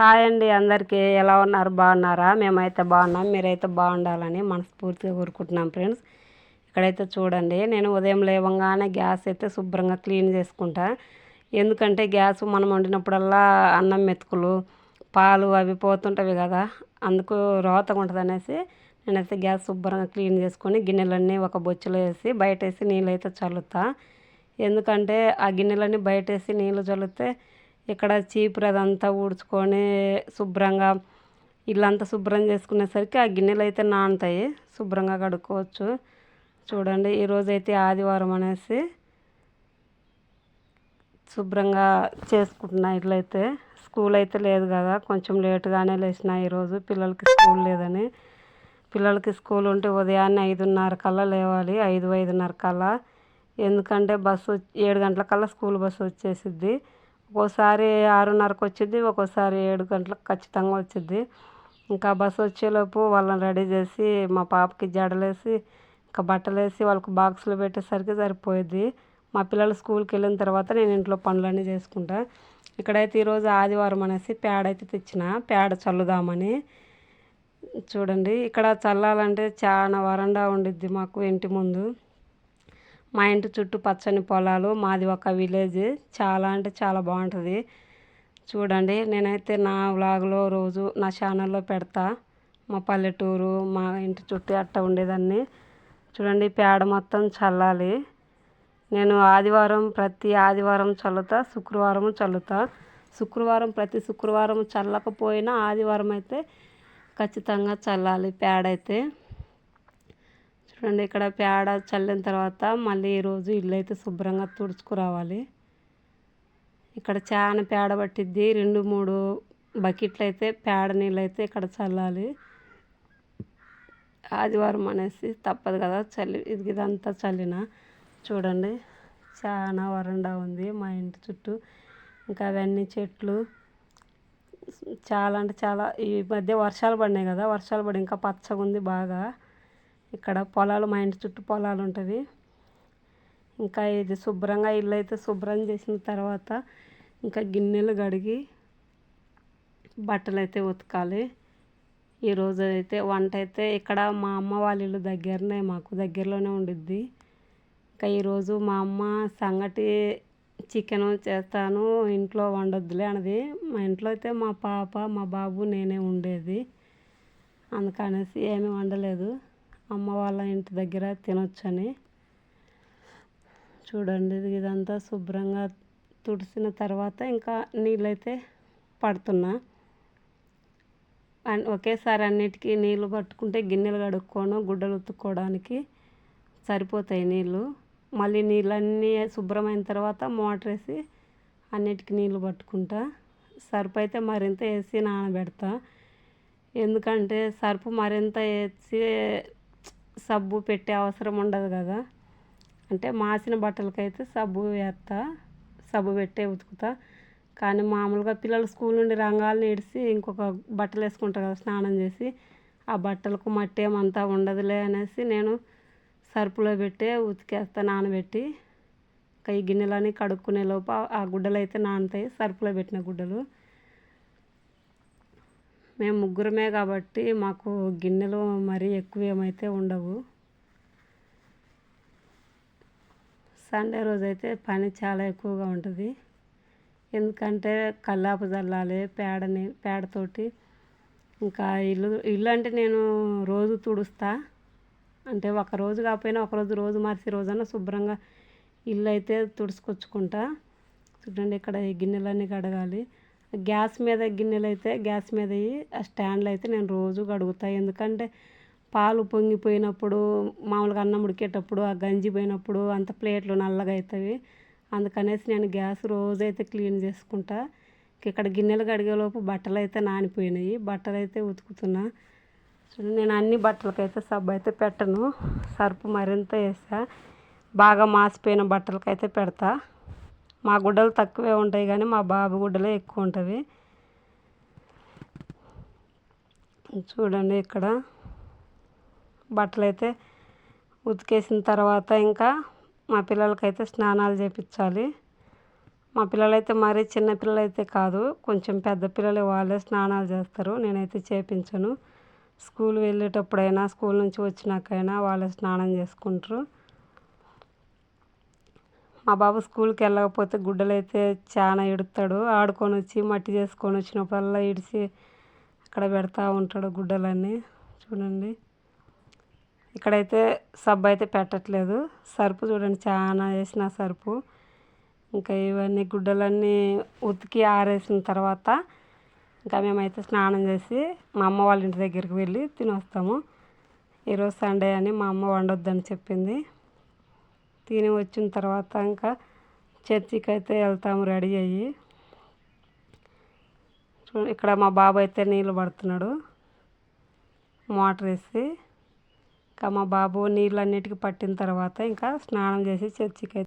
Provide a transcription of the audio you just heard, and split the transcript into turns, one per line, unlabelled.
Hi అండి అందరికీ. ఎలా ఉన్నారు? బాగున్నారా? మేమైతే బాగున్నాం. మీరైతే బాగుండాలని మనస్ఫూర్తిగా కోరుకుంటున్నాం ఫ్రెండ్స్. ఇక్కడైతే చూడండి నేను ఉదయం లేవగానే గ్యాస్ అయితే శుభ్రంగా క్లీన్ చేసుకుంటా. ఎందుకంటే గ్యాస్ మనం వండినప్పుడల్లా అన్నం మెతుకులు పాలు అవి పోతుంటవి కదా అందుకు రోతగా ఉంటుంది అనేసి నేనైతే గ్యాస్ శుభ్రంగా క్లీన్ చేసుకొని గిన్నెలన్నీ ఒక బొచ్చులో వేసి బయట వేసి నీళ్ళు అయితే చల్లుతా. ఎందుకంటే ఆ గిన్నెలన్నీ బయట వేసి నీళ్ళు చల్లితే ఇక్కడ చీపురు అదంతా ఊడ్చుకొని శుభ్రంగా ఇల్లంతా శుభ్రం చేసుకునేసరికి ఆ గిన్నెలు అయితే నానుతాయి. శుభ్రంగా కడుక్కోవచ్చు. చూడండి ఈరోజు అయితే ఆదివారం అనేసి శుభ్రంగా చేసుకుంటున్నా ఇట్లయితే స్కూల్ అయితే లేదు కదా కొంచెం లేటుగానే లేచిన ఈరోజు పిల్లలకి స్కూల్ లేదని. పిల్లలకి స్కూల్ ఉంటే ఉదయాన్నే ఐదున్నర కల్లా లేవాలి ఐదు ఐదున్నర కల్లా. ఎందుకంటే బస్సు ఏడు గంటల కల్లా స్కూల్ బస్సు వచ్చేసిద్ది. ఒక్కోసారి ఆరున్నరకు వచ్చిద్ది ఒక్కోసారి ఏడు గంటలకు ఖచ్చితంగా వచ్చిద్ది. ఇంకా బస్సు వచ్చేలోపు వాళ్ళని రెడీ చేసి మా పాపకి జడలేసి ఇంకా బట్టలు వేసి వాళ్ళకి బాక్సులు పెట్టేసరికి సరిపోయిద్ది. మా పిల్లలు స్కూల్కి వెళ్ళిన తర్వాత నేను ఇంట్లో పనులన్నీ చేసుకుంటా. ఇక్కడైతే ఈరోజు ఆదివారం అనేసి పేడ అయితే తెచ్చిన పేడ చల్లుదామని. చూడండి ఇక్కడ చల్లాలంటే చాలా వరండా ఉండిద్ది మాకు ఇంటి ముందు. మా ఇంటి చుట్టూ పచ్చని పొలాలు మాది ఒక విలేజ్ చాలా అంటే చాలా బాగుంటుంది. చూడండి నేనైతే నా వ్లాగ్లో రోజు నా ఛానల్లో పెడతా. మా పల్లెటూరు మా ఇంటి చుట్టూ అట్ట ఉండేదాన్ని. చూడండి పేడ మొత్తం చల్లాలి. నేను ఆదివారం ప్రతి ఆదివారం చల్లుతా శుక్రవారం చల్లుతా. శుక్రవారం ప్రతి శుక్రవారం చల్లకపోయినా ఆదివారం అయితే ఖచ్చితంగా చల్లాలి పేడ అయితే. చూడండి ఇక్కడ పేడ చల్లిన తర్వాత మళ్ళీ ఈరోజు ఇల్లు అయితే శుభ్రంగా తుడుచుకురావాలి. ఇక్కడ చాలా పేడ పట్టిద్ది. రెండు మూడు బకెట్లు అయితే పేడ నీళ్ళు అయితే ఇక్కడ చల్లాలి. ఆదివారం అనేసి తప్పదు కదా చల్లి ఇది ఇదంతా చల్లిన. చూడండి చాలా వరండా ఉంది మా ఇంటి చుట్టూ. ఇంకా అవన్నీ చెట్లు. చాలా అంటే చాలా ఈ మధ్య వర్షాలు పడినాయి కదా వర్షాలు పడి ఇంకా పచ్చగా ఉంది బాగా. ఇక్కడ పొలాలు మా ఇంటి చుట్టూ పొలాలు ఉంటుంది. ఇంకా ఇది శుభ్రంగా ఇల్లు అయితే శుభ్రం చేసిన తర్వాత ఇంకా గిన్నెలు కడిగి బట్టలు అయితే ఉతకాలి ఈరోజు అయితే వంట అయితే ఇక్కడ మా అమ్మ వాళ్ళ ఇల్లు దగ్గరనే మాకు దగ్గరలోనే ఉండిద్ది. ఇంకా ఈరోజు మా అమ్మ సంగటి చికెన్ చేస్తాను ఇంట్లో వండొద్దులే అన్నది. మా ఇంట్లో అయితే మా పాప మా బాబు నేనే ఉండేది. అందుకనేసి ఏమీ వండలేదు. అమ్మ వాళ్ళ ఇంటి దగ్గర తినొచ్చని. చూడండి ఇదంతా శుభ్రంగా తుడిసిన తర్వాత ఇంకా నీళ్ళైతే పడుతున్నా. ఒకేసారి అన్నిటికీ నీళ్ళు పట్టుకుంటే గిన్నెలు కడుక్కోను గుడ్డలు ఉతుక్కోవడానికి సరిపోతాయి నీళ్ళు. మళ్ళీ నీళ్ళన్నీ శుభ్రమైన తర్వాత మోటార్ వేసి అన్నిటికీ నీళ్ళు పట్టుకుంటా. సర్పైతే అయితే మరింత వేసి నానబెడతా. ఎందుకంటే సర్పు మరింత వేసి సబ్బు పెట్టే అవసరం ఉండదు కదా. అంటే మాసిన బట్టలకైతే సబ్బు వేస్తా సబ్బు పెట్టే ఉతుకుతా. కానీ మామూలుగా పిల్లలు స్కూల్ నుండి రంగాలు నేడిసి ఇంకొక బట్టలు వేసుకుంటారు కదా స్నానం చేసి ఆ బట్టలకు మట్టి ఏమంతా ఉండదులే అనేసి నేను సర్పులో పెట్టే ఉతికేస్తా నానబెట్టి ఇంకా ఈ గిన్నెలని కడుక్కునే లోపు ఆ గుడ్డలు అయితే నానుతాయి సర్పులో పెట్టిన గుడ్డలు. మేము ముగ్గురమే కాబట్టి మాకు గిన్నెలు మరీ ఎక్కువ ఏమైతే ఉండవు. సండే రోజు అయితే పని చాలా ఎక్కువగా ఉంటుంది. ఎందుకంటే కల్లాపు చల్లాలి పేడని పేడతోటి. ఇంకా ఇల్లు ఇల్లు అంటే నేను రోజు తుడుస్తా. అంటే ఒక రోజు కాకపోయినా ఒకరోజు రోజు మార్చి రోజన్నా శుభ్రంగా ఇల్లు అయితే తుడుచుకొచ్చుకుంటా. చూడండి ఇక్కడ ఈ గిన్నెలన్నీ కడగాలి. గ్యాస్ మీద గిన్నెలు అయితే గ్యాస్ మీద ఆ స్టాండ్లు అయితే నేను రోజు కడుగుతా ఎందుకంటే పాలు పొంగిపోయినప్పుడు మామూలుగా అన్నం ఉడికేటప్పుడు ఆ గంజి పోయినప్పుడు అంత ప్లేట్లు నల్లగా అవుతాయి అందుకనేసి నేను గ్యాస్ రోజైతే క్లీన్ చేసుకుంటా. ఇక్కడ గిన్నెలు కడిగేలోపు బట్టలు అయితే నానిపోయినాయి. బట్టలు అయితే ఉతుకుతున్నా. చూడండి నేను అన్ని బట్టలకైతే సబ్బు అయితే పెట్టను. సర్పు మరింత వేసా. బాగా మాసిపోయిన బట్టలకైతే పెడతా. మా గుడ్డలు తక్కువే ఉంటాయి కానీ మా బాబు గుడ్డలే ఎక్కువ ఉంటుంది. చూడండి ఇక్కడ బట్టలు అయితే ఉతికేసిన తర్వాత ఇంకా మా పిల్లలకైతే స్నానాలు చేపించాలి. మా పిల్లలైతే మరీ చిన్న అయితే కాదు కొంచెం పెద్ద పిల్లలు వాళ్ళే స్నానాలు చేస్తారు. నేనైతే చేపించను. స్కూల్ వెళ్ళేటప్పుడైనా స్కూల్ నుంచి వచ్చినాకైనా వాళ్ళే స్నానం చేసుకుంటారు. మా బాబు స్కూల్కి వెళ్ళకపోతే గుడ్డలు అయితే చాలా ఎడుతాడు ఆడుకొని వచ్చి మట్టి చేసుకొని వచ్చినప్పుడల్లా ఇడిచి అక్కడ పెడతా ఉంటాడు గుడ్డలన్నీ. చూడండి. ఇక్కడైతే సబ్బు అయితే పెట్టట్లేదు. సరుపు చూడండి చాలా వేసిన సరుపు. ఇంకా ఇవన్నీ గుడ్డలన్నీ ఉతికి ఆరేసిన తర్వాత ఇంకా మేమైతే స్నానం చేసి మా అమ్మ వాళ్ళ ఇంటి దగ్గరికి వెళ్ళి తిని వస్తాము ఈరోజు సండే అని మా అమ్మ వండొద్దని చెప్పింది. తిని వచ్చిన తర్వాత ఇంకా చర్చికి అయితే వెళ్తాము రెడీ అయ్యి. ఇక్కడ మా బాబు అయితే నీళ్ళు పడుతున్నాడు. మోటార్ వేసి. ఇంకా మా బాబు నీళ్ళు అన్నిటికీ పట్టిన తర్వాత ఇంకా స్నానం చేసి చర్చికి అయితే